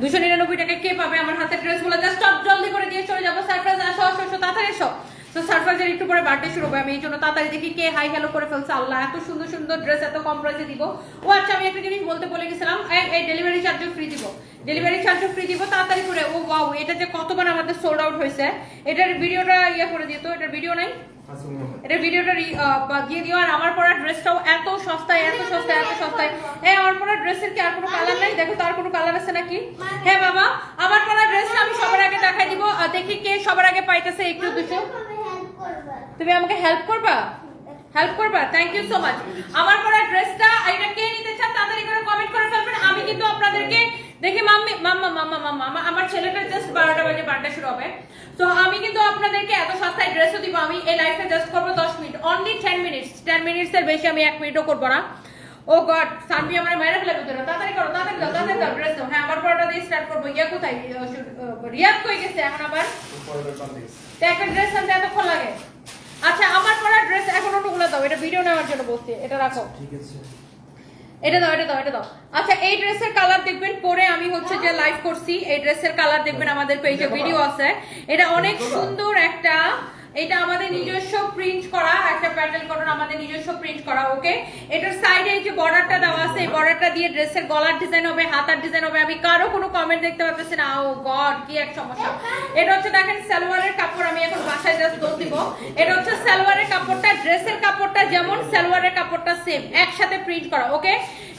দুশো নিরানব্বই টাকা কে পাবে? আমার হাতের ড্রেসগুলো জাস্ট জলদি করে দিয়ে চলে যাব। সারপ্রাইজ আসো আসো আসো, তাড়াতাড়ি এসো। তো সারপ্রাইজের একটু পরে বার্থডে শুরু হবে। আমি এই জন্য তাড়াতাড়ি দেখি কে হাই হ্যালো করে ফেলছে। আল্লাহ, এত সুন্দর সুন্দর ড্রেস এত কম প্রাইসে দিব। ও আচ্ছা আমি একটা জিনিস বলতে বলে গেছিলাম। এই- ডেলিভারি চার্জও ফ্রি দিব। ডেলিভারি চার্জও ফ্রি দিব, তাড়াতাড়ি করে। ও ওয়াও এটা যে কতবার আমাদের সোল্ড আউট হয়েছে, এটার ভিডিওটা ইয়ে করে দিও তো, এটার ভিডিও নাই? এটা ভিডিওটা দিয়ে দিও। আর আমার পরা ড্রেসটাও এত সস্তায় এত সস্তায় এত সস্তায়। এই আমার পরা ড্রেসের কি আর কোনো কালার নাই? দেখো তার কোনো কালার আছে নাকি? হ্যাঁ বাবা আমার পরা ড্রেসটা আমি সবার আগে দেখাই দিব। আর দেখি কে সবার আগে পাইতেছে একটু দুশো তুমি আমাকে হেল্প করবা? হেল্প করবা? থ্যাংক ইউ সো মাচ আমার পরা ড্রেসটা এটা কে নিতে চান তাড়াতাড়ি করে কমেন্ট করে ফেলবেন। আমি কিন্তু আপনাদেরকে দেখি মাম্মি, মাম্মা মাম্মা মাম্মা, আমার ছেলেটার জাস্ট বারোটা বাজে, বারোটা শুরু হবে। তো আমি কিন্তু আপনাদেরকে এত সস্তায় ড্রেসও দিব, আমি এই লাইফটা জাস্ট করব দশ minute. Only ten minutes ten minutes এর বেশি আমি এক মিনিটও করব না। ও গড সানবি আমার মেরে ফেলে ভিতরে তাড়াতাড়ি করো, তাড়াতাড়ি দাও তাড়াতাড়ি দাও ড্রেস দাও। হ্যাঁ আমার পরোটা দিয়ে স্টার্ট করব। ইয়া কোথায়? রিয়াদ কই গেছে এখন আবার? তো একটা ড্রেস আনতে এতক্ষণ লাগে। আচ্ছা আমার পরা ড্রেস এখন ওগুলো দাও, এটা ভিডিও নেওয়ার জন্য বলছি, এটা রাখো। ঠিক আছে। এটা দাও এটা দাও এটা দাও। আচ্ছা এই ড্রেসের কালার দেখবেন পরে আমি হচ্ছে যে লাইভ করছি। এই ড্রেসের কালার দেখবেন আমাদের পেজে ভিডিও আছে। এটা অনেক সুন্দর একটা এটা আমাদের নিজস্ব প্রিন্ট করা, একটা প্যাটেল কটন আমাদের নিজস্ব প্রিন্ট করা ওকে এটার সাইডে যে বর্ডারটা দেওয়া আছে, এই বর্ডারটা দিয়ে ড্রেসের গলার ডিজাইন হবে, হাতার ডিজাইন হবে। আমি কারও কোনো কমেন্ট দেখতে পাচ্ছি না। ও গড কি এক সমস্যা। এটা হচ্ছে দেখেন সালোয়ারের কাপড়, আমি এখন বাসায় জাস্ট দোল দিব। এটা হচ্ছে সালোয়ারের কাপড়টা ড্রেসের কাপড়টা যেমন সালোয়ারের কাপড়টা সেম একসাথে প্রিন্ট করা ওকে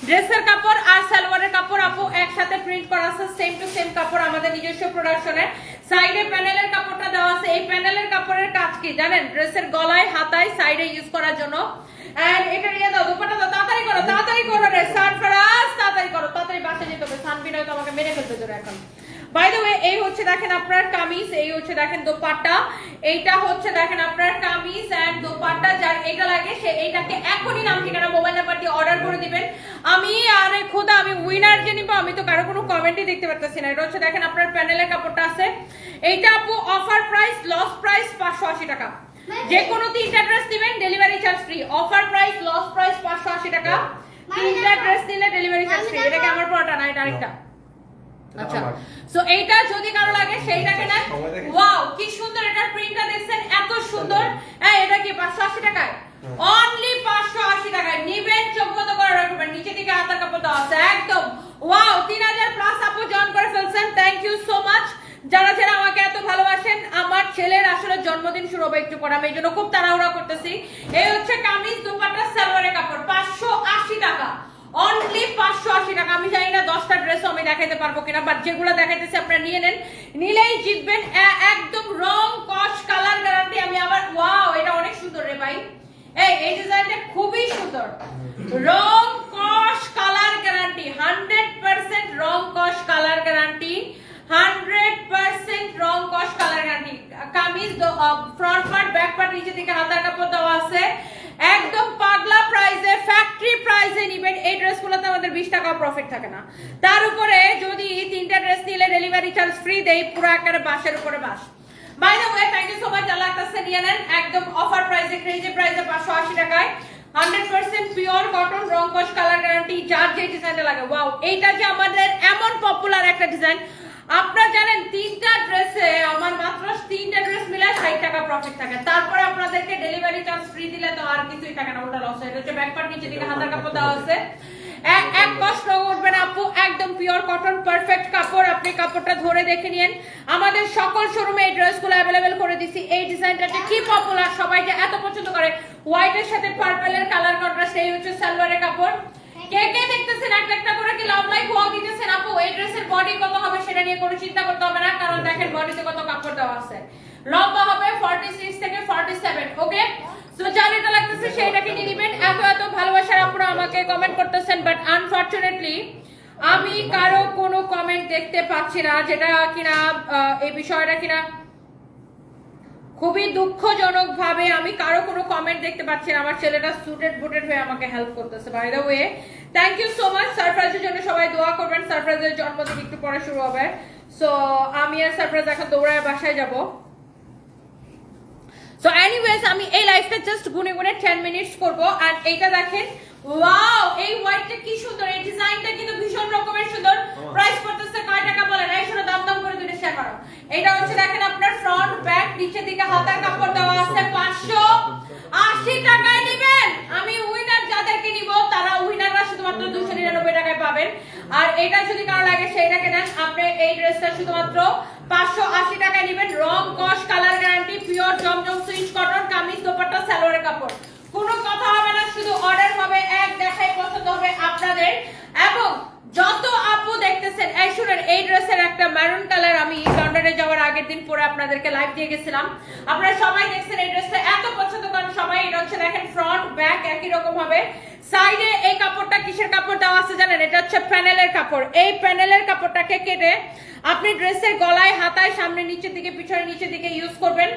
ড্রেসের কাপড় আর সালোয়ারের কাপড় আপু একসাথে প্রিন্ট করা আছে সেম টু সেম কাপড় আমাদের নিজস্ব প্রোডাকশনের সাইডে প্যানেলের কাপড়টা দেওয়া আছে। এই প্যানেলের কাপড়ের কাজ কি জানেন? ড্রেসের গলায়, হাতায়, সাইডে ইউজ করার জন্য। এন্ড এটা নিয়ে দাও, দুপাটা দাও, তাড়াতাড়ি করো তাড়াতাড়ি করো রে সারফরাজ তাড়াতাড়ি করো। তাড়াতাড়ি বাসা যেতে হবে সানবিন হয়তো আমাকে মেরে ফেলতে জোরে এখন। বাই দ্য ওয়ে এই হচ্ছে দেখেন আপনার কামিজ, এই হচ্ছে দেখেন দোপাট্টা। এইটা হচ্ছে দেখেন আপনার কামিজ এন্ড দোপাট্টা, যার এটা লাগে, সে এইটাকে এখনই নাম ঠিকানা মোবাইল নাম্বার দিয়ে অর্ডার করে দিবেন। আমি আরে খোদা আমি উইনার যে নিবো আমি তো কারও কোনো কমেন্টই দেখতে পারতেছি না। এটা হচ্ছে দেখেন আপনার প্যানেলের কাপড়টা আছে। এইটা আপু অফার প্রাইস লস প্রাইস পাঁচশো আশি টাকা। যে কোনো তিনটা ড্রেস দিবেন delivery charge free offer price loss price পাঁচশো আশি টাকা। তিনটা ড্রেস দিলে ডেলিভারি চার্জ ফ্রি এটা কি আমার পড়াটা না এটা আরেকটা? আচ্ছা। সো এইটা যদি কারও লাগে সেইটাকে নেন ওয়াও কি সুন্দর এটার প্রিন্টটা দেখছেন এত সুন্দর। হ্যাঁ এটা কি 580 টাকায়? অনলি 580 টাকায়। নিবেন চোখ বন্ধ করে রাখবেন। নিচে দিকে হাতার কাপড় দেওয়া আছে। একদম। ওয়াও 3000 প্লাস আপু জয়েন করে ফেলছেন। থ্যাংক ইউ সো মাচ যারা যারা আমাকে এত ভালোবাসেন, আমার ছেলের আসলে জন্মদিন শুরু হবে একটু পরে। আমি এই জন্য খুব তাড়াহুড়া করতেছি। এই হচ্ছে কামিজ, দুপাট্টা, সালোয়ারের কাপড়। 580 টাকা। অনলি পাঁচশো আশি টাকা। আমি জানি না দশটা ড্রেস আমি দেখাইতে পারব কিনা বাট যেগুলো দেখাইতেছি আপনারা নিয়ে নেন। নিলেই জিতবেন একদম রং, কস কালার গ্যারান্টি আমি আবার ওয়াও এটা অনেক সুন্দর রে ভাই। এই এই ডিজাইনটা খুবই সুন্দর। রং কস কালার গ্যারান্টি, হান্ড্রেড পার্সেন্ট রং কস কালার গ্যারান্টি, হান্ড্রেড পার্সেন্ট রং কস colour guarantee. Kameez front part back part নিচে থেকে হাতার কাপড় দেওয়া আছে। একদম পাগলা প্রাইসে ফ্যাক্টরি প্রাইসে নিবেন। এই ড্রেসগুলোতে আমাদের বিশ টাকা প্রফিট থাকে না। তার উপরে যদি তিনটা ড্রেস নিলে ডেলিভারি চার্জ ফ্রি দেই, পুরো একেবারে বাসের উপরে বাস by the way thank you so much নিয়ে নেন একদম অফার প্রাইসে ক্রেজি প্রাইসে পাঁচশো আশি টাকায়। হান্ড্রেড পার্সেন্ট পিওর কটন রং কস কালার গ্যারান্টি যার যে ডিজাইনটা লাগে। ওয়াও এইটা যে আমাদের এমন পপুলার একটা ডিজাইন আপনারা জানেন তিনটা ড্রেসে আমার মাত্র তিনটা ড্রেস মিলে ষাট টাকা প্রফিট থাকে। তারপরে আপনাদেরকে ডেলিভারি চার্জ ফ্রি দিলে তো আর কিছুই থাকে না ওটা লস হয়ে যাচ্ছে। ব্যাকপার্ট নিচে দিকে হাতার কাপড় দেওয়া আছে। এক এক কষ্ট একদম পিওর কটন পারফেক্ট কাপড়। আপনি কাপড়টা ধরে দেখে নিন। আমাদের সকল শোরুমে এই ড্রেসগুলো অ্যাভেলেবেল করে দিছি। এই ডিজাইনটাতে কি পপুলার সবাই যে এত পছন্দ করে। হোয়াইটের সাথে পার্পলের কালার কন্ট্রাস্ট এই হচ্ছে সালোয়ারের কাপড়। কে কে দেখতেছেন? একটা একটা করে কি লাভ লাইক ওয়াও দিতেছেন? আপু, এই ড্রেসের বডি কত হবে সেটা নিয়ে কোনো চিন্তা করতে হবে না, কারণ দেখেন বডিতে কত কাপড় দেওয়া আছে। লম্বা হবে 46 থেকে 47 ওকে সো যার এটা লাগতেছে সেইটাকে নিয়ে নেবেন। এত এত ভালোবাসার আপুরা আমাকে কমেন্ট করতেছেন বাট আনফরচুনেটলি আমি কারও কোনো কমেন্ট দেখতে পাচ্ছি না, যেটা কিনা এই বিষয়টা কিনা খুবই দুঃখজনক ভাবে আমি কারও কোনো কমেন্ট দেখতে পাচ্ছি না। আমার ছেলেটা সুটেড বুটেড হয়ে আমাকে হেল্প করতেছে by the way thank you so much সারপ্রাইজের জন্য সবাই দোয়া করবেন। সারপ্রাইজের জন্মদিন একটু পরে শুরু হবে। সো আমি আর সারপ্রাইজ এখন দৌড়ায় বাসায় যাব। সো এনিওয়েজ আমি এই লাইফটা জাস্ট গুনে গুনে 10 মিনিটস করব। আর এইটা দেখেন ওয়াও এই হোয়াইটটা কি সুন্দর এই ডিজাইনটা কিন্তু ভীষণ রকমের সুন্দর। প্রাইস পড়তেছে কয় টাকা বলেন? এটা হচ্ছে দেখেন আপনার ফ্রন্ট ব্যাক নিচের দিকে হাতার কাপড় দেওয়া আছে পাঁচশো আশি টাকায় নেবেন। আমি উইনার যাদেরকে নিব তারা উইনাররা শুধুমাত্র দুশো নিরানব্বই টাকায় পাবেন। আর এটা যদি কারও লাগে সেইটাকে নেন। আপনি এই ড্রেসটা শুধুমাত্র পাঁচশো আশি টাকায় নেবেন। রং কস কালার গ্যারান্টি পিওর জমজম সুইচ কটন কামিজ দোপাট্টা সালোয়ারের কাপড়। কোনো কথা হবে না, শুধু অর্ডার হবে, এক দেখাই পছন্দ হবে আপনাদের। এবং যত আপু দেখতেছেন এই শুনেন এই ড্রেসের একটা ম্যারুন কালার আমি লন্ডনে যাওয়ার আগের দিন পরে আপনাদেরকে লাইভ দিয়ে গেছিলাম। আপনারা সবাই দেখছেন এই ড্রেসটা, এত পছন্দ করেন সবাই। এটা হচ্ছে দেখেন ফ্রন্ট ব্যাক একই রকম হবে। সাইডে এই কাপড়টা কিসের কাপড় দেওয়া আছে জানেন? এটা হচ্ছে প্যানেলের কাপড়। এই প্যানেলের কাপড়টাকে কেটে আপনি ড্রেসের গলায়, হাতায়, সামনে নিচের দিকে, পিছনে নিচের দিকে ইউজ করবেন।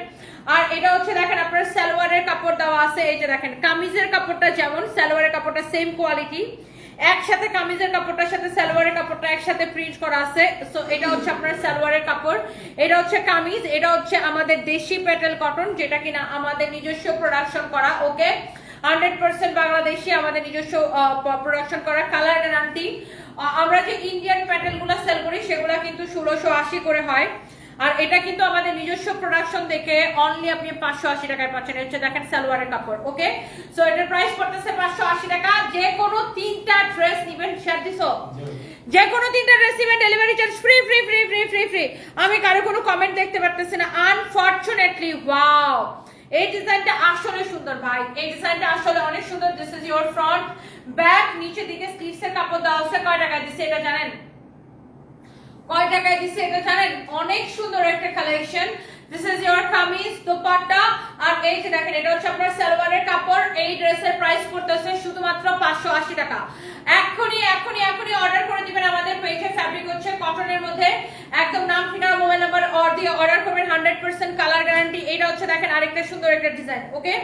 আর এটা হচ্ছে দেখেন আপনার সালোয়ারের কাপড় দেওয়া আছে। এই যে দেখেন, কামিজের কাপড়টা যেমন, সালোয়ারের কাপড়টা সেম কোয়ালিটি একসাথে কামিজের কাপড়টার সাথে সালোয়ারের কাপড়টা একসাথে প্রিন্ট করা আছে। সো এটা হচ্ছে আপনার সালোয়ারের কাপড়। এটা হচ্ছে কামিজ, এটা হচ্ছে আমাদের দেশি প্যাটেল কটন যেটা কিনা আমাদের নিজস্ব প্রোডাকশন করা ওকে হান্ড্রেড পার্সেন্ট বাংলাদেশি আমাদের নিজস্ব প্রোডাকশন করা কালার গ্যারান্টি আমরা যে ইন্ডিয়ান প্যাটেলগুলো সেল করি, সেগুলো কিন্তু ষোলোশো আশি করে হয়। আর এটা কিন্তু আমাদের নিজস্ব প্রোডাকশন দেখে অনলি আপনি পাঁচশো আশি টাকায় পাচ্ছেন। হচ্ছে দেখেন সালোয়ারের কাপড় ওকে সো এটার প্রাইস পড়তেছে পাঁচশো আশি টাকা। যে কোনো তিনটা ড্রেস নিবেন দিছো যে কোনো তিনটা ড্রেস নিবেন delivery charge free free free free free free আমি কারও কোনো কমেন্ট দেখতে পারতেছি না। আনফরচুনেটলি ওয়াও এই ডিজাইনটা আসলে সুন্দর, ভাই। এই ডিজাইনটা আসলে অনেক সুন্দর। This is your front back নিচে দিকে স্লিভস এর কাপড় দেওয়া আছে। কয় টাকা দিচ্ছে এটা জানেন? কয় টাকায় দিছে? এটা জানেন, অনেক সুন্দর একটা collection this is your kameez, dupatta, আর এই যে দেখেন, এটা হচ্ছে আপনার সালোয়ারের কাপড়। এই ড্রেসের প্রাইস পড়তেছে শুধুমাত্র 580 টাকা। এখনি এখনি এখনি অর্ডার করে দিবেন আমাদের পেজে ফ্যাব্রিক হচ্ছে কটনের মধ্যে। একদম নাম, ঠিকানা মোবাইল নাম্বার অর দিয়ে অর্ডার করবেন 100% কালার গ্যারান্টি এটা হচ্ছে দেখেন আরেকটা সুন্দর একটা ডিজাইন ওকে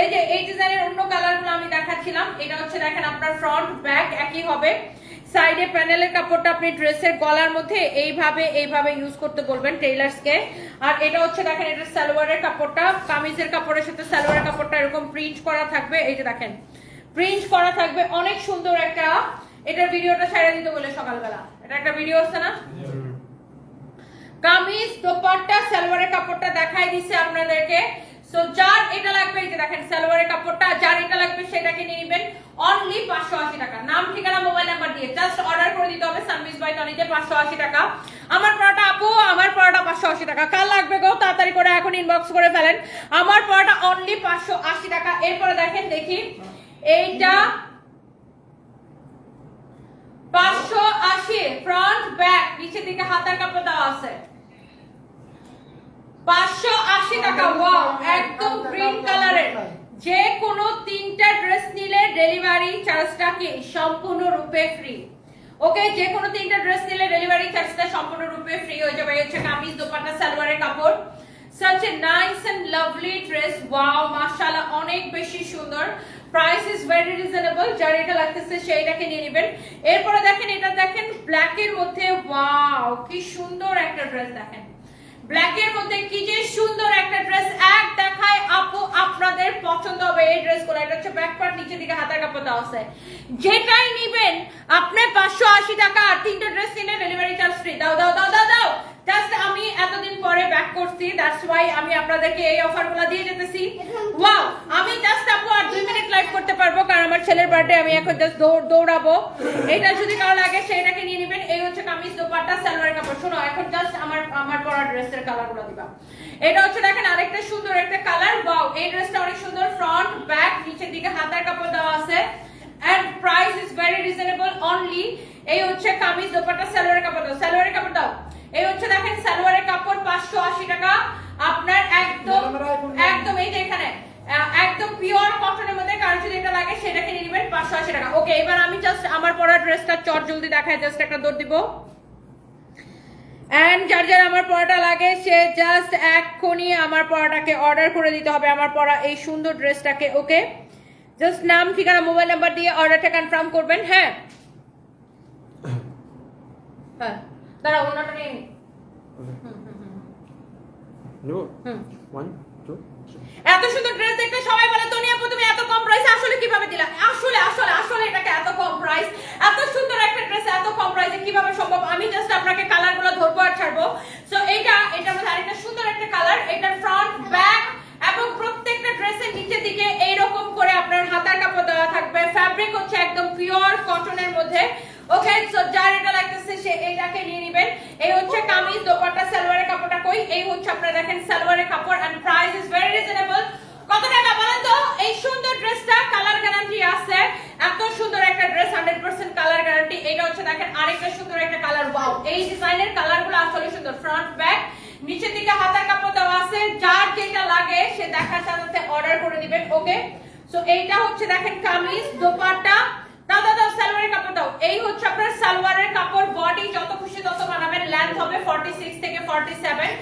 এই যে, এই ডিজাইনের অন্য কালারগুলো আমি দেখাচ্ছিলাম। এটা হচ্ছে দেখেন আপনার ফ্রন্ট ব্যাক একই হবে। সাইডে প্যানেলের কাপড়টা আপনি ড্রেসের গলার মধ্যে এইভাবে এইভাবে ইউজ করতে বলবেন টেইলার্সকে। আর এটা হচ্ছে দেখেন, এটা সালোয়ারের কাপড়টা, কামিজের কাপড়ের সাথে সালোয়ারের কাপড়টা এরকম প্রিন্ট করা থাকবে। এই যে দেখেন প্রিন্ট করা থাকবে। অনেক সুন্দর একটা, এটার ভিডিওটা ছেড়ে দিতে বলে সকালবেলা। এটা একটা ভিডিও আছে না? কামিজ, দোপাট্টা, সালোয়ারের কাপড়টা দেখাই দিছে আপনাদেরকে। সো যার এটা লাগবে, এই যে দেখেন, সালোয়ারের কাপড়টা, যার এটা লাগবে, সেটাকে নিয়ে নেবেন। অনলি পাঁচশো আশি টাকা। নাম ঠিকানা মোবাইল নাম্বার দিয়ে। জাস্ট অর্ডার করে দিতে হবে সানবিজ বাই টনিতে পাঁচশো আশি টাকা। আমার পড়াটা আপু আমার পড়াটা পাঁচশো আশি টাকা। কাল লাগবে গো তাড়াতাড়ি করে এখন ইনবক্স করে ফেলেন। আমার পড়াটা অনলি পাঁচশো আশি টাকা। এরপরে দেখেন দেখি। এইটা পাঁচশো আশি ফ্রন্ট ব্যাক নিচের দিকে হাতার কাপড় দেওয়া আছে। পাঁচশো আশি টাকা ওয়াও একদম গ্রিন কালারের যে কোনো তিনটা ড্রেস নিলে ডেলিভারি চার্জটা কি সম্পূর্ণরূপে ফ্রি ওকে যে কোনো তিনটা ড্রেস নিলে ডেলিভারি চার্জটা সম্পূর্ণরূপে ফ্রি হয়ে যাবে। হচ্ছে কামিজ দোপাট্টা, সালোয়ারের কাপড়। Such a nice and lovely dress. Wow, মাশাআল্লাহ, অনেক বেশি সুন্দর। প্রাইস ইজ ভেরি রিজনেবল যার এটা লাগতেছে সেইটাকে নিয়ে নেবেন। এরপরে দেখেন, এটা দেখেন ব্ল্যাক এর মধ্যে। ওয়াও কি সুন্দর একটা ড্রেস দেখেন। ব্ল্যাক এর মধ্যে কি যে সুন্দর একটা ড্রেস এক দেখায় আপু আপনাদের পছন্দ হবে এই ড্রেসগুলো এটা হচ্ছে ব্যাক পার্ট নিচে দিকে হাতার কাপড় দেওয়া আছে। যেটাই নিবেন, আপনি পাঁচশো আশি টাকা আর তিনটা ড্রেস নিলে ডেলিভারি চার্জ ফ্রি দাও দাও দাও দাও দাও। জাস্ট আমি এতদিন পরে ব্যাক করছি দ্যাটস ওয়াই আমি আপনাদেরকে এই অফারগুলো দিয়ে যেতেছি। ওয়াও আমি জাস্ট আপু আর দুই মিনিট লাইভ করতে পারব, কারণ আমার ছেলের বার্থডে আমি এখন জাস্ট দৌড়াবো। এটা যদি কারও লাগে সেটাকে নিয়ে কামিজ দোপাট্টা সালোয়ার কাপড়। শোনো এখন জাস্ট আমার আমার পরা ড্রেসের কালারগুলো দিবা। এটা হচ্ছে দেখেন আরেকটা সুন্দর একটা কালার ওয়াও এই ড্রেসটা অনেক সুন্দর। ফ্রন্ট ব্যাক নিচের দিকে হাতার কাপড় দেওয়া আছে। And price is very reasonable only এই হচ্ছে কামিজ দোপাট্টা সালোয়ারের কাপড় দাও। সালোয়ারের কাপড় দাও। এই হচ্ছে দেখেন সালোয়ারের কাপড় পাঁচশো আশি টাকা। আপনার একদম একদম এই যে এখানে একদম পিওর কটনের মধ্যে কারও যদি এটা লাগে সেটাকে নিয়ে নেবেন পাঁচশো আশি টাকা। ওকে এবার আমি জাস্ট আমার পরা ড্রেসটা চট জলদি দেখায় জাস্ট একটা দৌড় দিব। এন্ড যার যার আমার পড়াটা লাগে সে জাস্ট এক্ষুনি আমার পড়াটাকে অর্ডার করে দিতে হবে। আমার পড়া এই সুন্দর ড্রেসটাকে ওকে জাস্ট নাম ঠিকানা মোবাইল নাম্বার দিয়ে অর্ডারটা কনফার্ম করবেন হ্যাঁ? হ্যাঁ দাঁড়া অন্যটা টু এত সুন্দর ড্রেস দেখতে সবাই বলে তোনি আপু তুমি এত কম প্রাইসে আসলে কীভাবে দিলা? আসলে আসলে আসলে এটাকে এত কম প্রাইস এত সুন্দর এত কম প্রাইসে কীভাবে সম্ভব? আমি জাস্ট আপনাকে কালারগুলো ধরবো আর ছাড়বো। সো এটা এটার মধ্যে আরেকটা সুন্দর একটা কালার এটার ফ্রন্ট ব্যাক এবং প্রত্যেকটা ড্রেসের নিচের দিকে এইরকম করে আপনার হাতার কাপড় দেওয়া থাকবে। ফ্যাব্রিক হচ্ছে একদম পিওর কটনের মধ্যে। ওকে সো যার এটা লাগতেছে, সে এটাকে নিয়ে নেবেন। এই হচ্ছে কামিজ, দোপাট্টা, সালোয়ারের কাপড়টা কই? এই হচ্ছে আপনারা দেখেন, সালোয়ারের কাপড় and price is very reasonable কত টাকা বলেন তো? এই সুন্দর ড্রেসটা কালার গ্যারান্টি আছে। এত সুন্দর একটা ড্রেস 100% কালার গ্যারান্টি এটা হচ্ছে দেখেন আরেকটা সুন্দর একটা কালার ওয়াও এই ডিজাইনের কালারগুলো আসলে সুন্দর। ফ্রন্ট ব্যাক নিচের দিকে হাতার কাপড় দেওয়া আছে। যার যেটা লাগে, সে দেখার সাথে অর্ডার করে দিবেন ওকে সো এইটা হচ্ছে দেখেন কামিজ, দোপাট্টা। দাও দাও দাও, সালোয়ারের কাপড় দাও। এই হচ্ছে আপনার সালোয়ারের কাপড় বডি যত খুশি তত বানাবেন। লেন্থ হবে 46 থেকে 47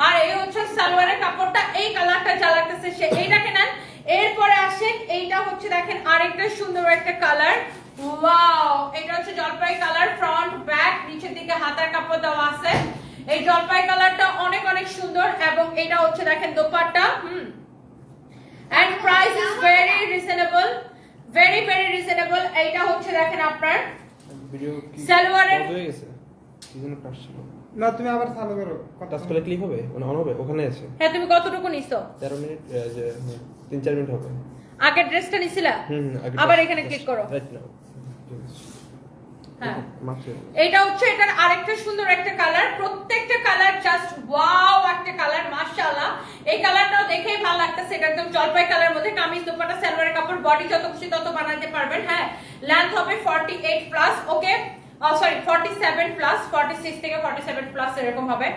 আর এই হচ্ছে সালোয়ারের কাপড়টা এই কালারটা যা লাগতেছে সে এইটাকে নেন এরপরে আসেন এইটা হচ্ছে দেখেন আরেকটা সুন্দর একটা কালার। ওয়াও এটা হচ্ছে জলপাই কালার ফ্রন্ট ব্যাক নিচের দিকে হাতার কাপড় দেওয়া আছে। এই জলপাই কালারটা অনেক অনেক সুন্দর এবং এটা হচ্ছে দেখেন দোপাট্টা হুম। And price is very reasonable very very reasonable এইটা হচ্ছে দেখেন আপনার ভিডিও সালোয়ারের- হয়ে গেছে? কি ছিল না তুমি আবার চালু করো। টাচ করলে ক্লিক হবে? মানে অন হবে? ওখানে আছে। হ্যাঁ তুমি কতটুকু নিছো? তেরো মিনিট যে হুম, তিন চার মিনিট হবে। আগের ড্রেসটা নিছিলা? হুম আবার এখানে ক্লিক করো। Right now। হ্যাঁ। এটা হচ্ছে এটার আরেকটা সুন্দর একটা কালার প্রত্যেকটা কালার জাস্ট ওয়াও একটা কালার মাশাআল্লাহ। এই কালারটাও দেখেই ভালো লাগতেছে। এটা একদম জলপাই কালার মধ্যে। কামিজ দুপাটা সালোয়ারের কাপড় বডি যত খুশি তত বানাতে পারবেন। হ্যাঁ লেন্থ হবে 48 প্লাস ওকে সরি 47 প্লাস 46 থেকে 47 প্লাস এরকম হবে।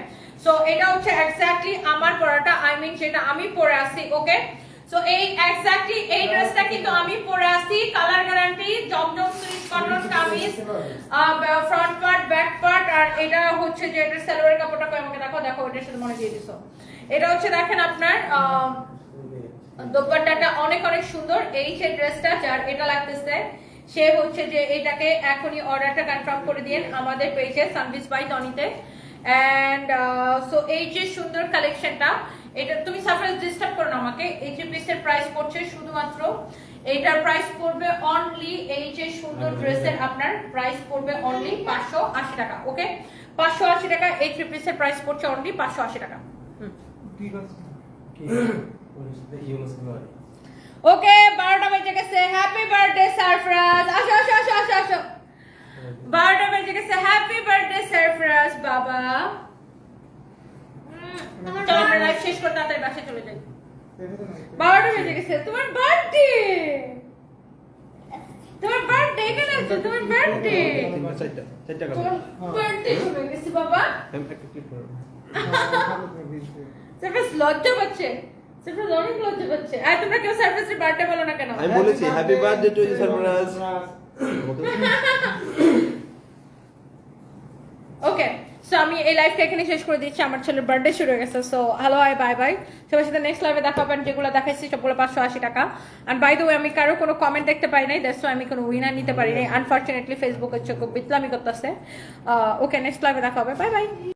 সো এটা হচ্ছে এক্স্যাক্টলি আমার পরাটা আই মিন যেটা আমি পরে আছি ওকে সো এই এক্স্যাক্টলি এই ড্রেসটা কিন্তু আমি পরে আছি কালার গ্যারান্টি জমজম Swiss cotton kameez front part back part আর এটা হচ্ছে যে এটা সালোয়ারের কাপড়টা কই আমাকে দেখো দেখো এটার সাথে মনে দিয়ে দিছো। এটা হচ্ছে দেখেন আপনার দোপাট্টাটা অনেক অনেক সুন্দর, এই যে ড্রেসটা যার এটা লাগতেছে সে হচ্ছে যে এটাকে এখনই অর্ডারটা কনফার্ম করে দিন আমাদের পেজে সানভিস বাই টনিতে এন্ড সো এই যে সুন্দর কালেকশনটা এটা তুমি সারপ্রাইজ ডিস্টার্ব করো না আমাকে। এই যে পিসের প্রাইস পড়ছে শুধুমাত্র এইটার প্রাইস পড়বে অনলি এই যে সুন্দর ড্রেসের আপনার প্রাইস পড়বে অনলি পাঁচশো আশি টাকা ওকে পাঁচশো আশি টাকা এই থ্রি পিসের প্রাইস পড়ছে অনলি পাঁচশো আশি টাকা। হুম কি করছ ওকে বারোটা বেজে গেছে। হ্যাপি বার্থডে সারফরাজ আসো আসো আসো আসো আসো। বারোটা বেজে গেছে। হ্যাপি বার্থডে সারফরাজ বাবা। চলো আমরা লাইভ শেষ করতে তাড়াতাড়ি বাসায় চলে যাই। বারোটা বেজে গেছে। তোমার বার্থডে তোমার বার্থডে আছে? তোমার বার্থডে তোমার চলে গেছে বাবা। সারফরাজ লজ্জা পাচ্ছে। সারফরাজ অনেক লজ্জা পাচ্ছে আর তোমরা কেউ সারফরাজের বার্থডে বলো না কেন? আমি বলেছি happy birthday to you surprise okay so আমি এই লাইভটা এখানে শেষ করে দিচ্ছি। আমার ছেলের বার্থডে শুরু হয়ে গেছে so hello hi bye bye সবার সাথে নেক্সট লাইভে দেখা হবেন যেগুলো দেখাইছি সবগুলো পাঁচশো আশি টাকা। অ্যান্ড বাই দ্য ওয়ে আমি কারও কোনো কমেন্ট দেখতে পাই নাই দ্যাটস আমি কোনো উইনার নিতে পারি নাই। আনফর্চুনেটলি ফেসবুকের চোখ বিতলামি করতেছে। ওকে নেক্সট লাইভে দেখা হবে। Bye bye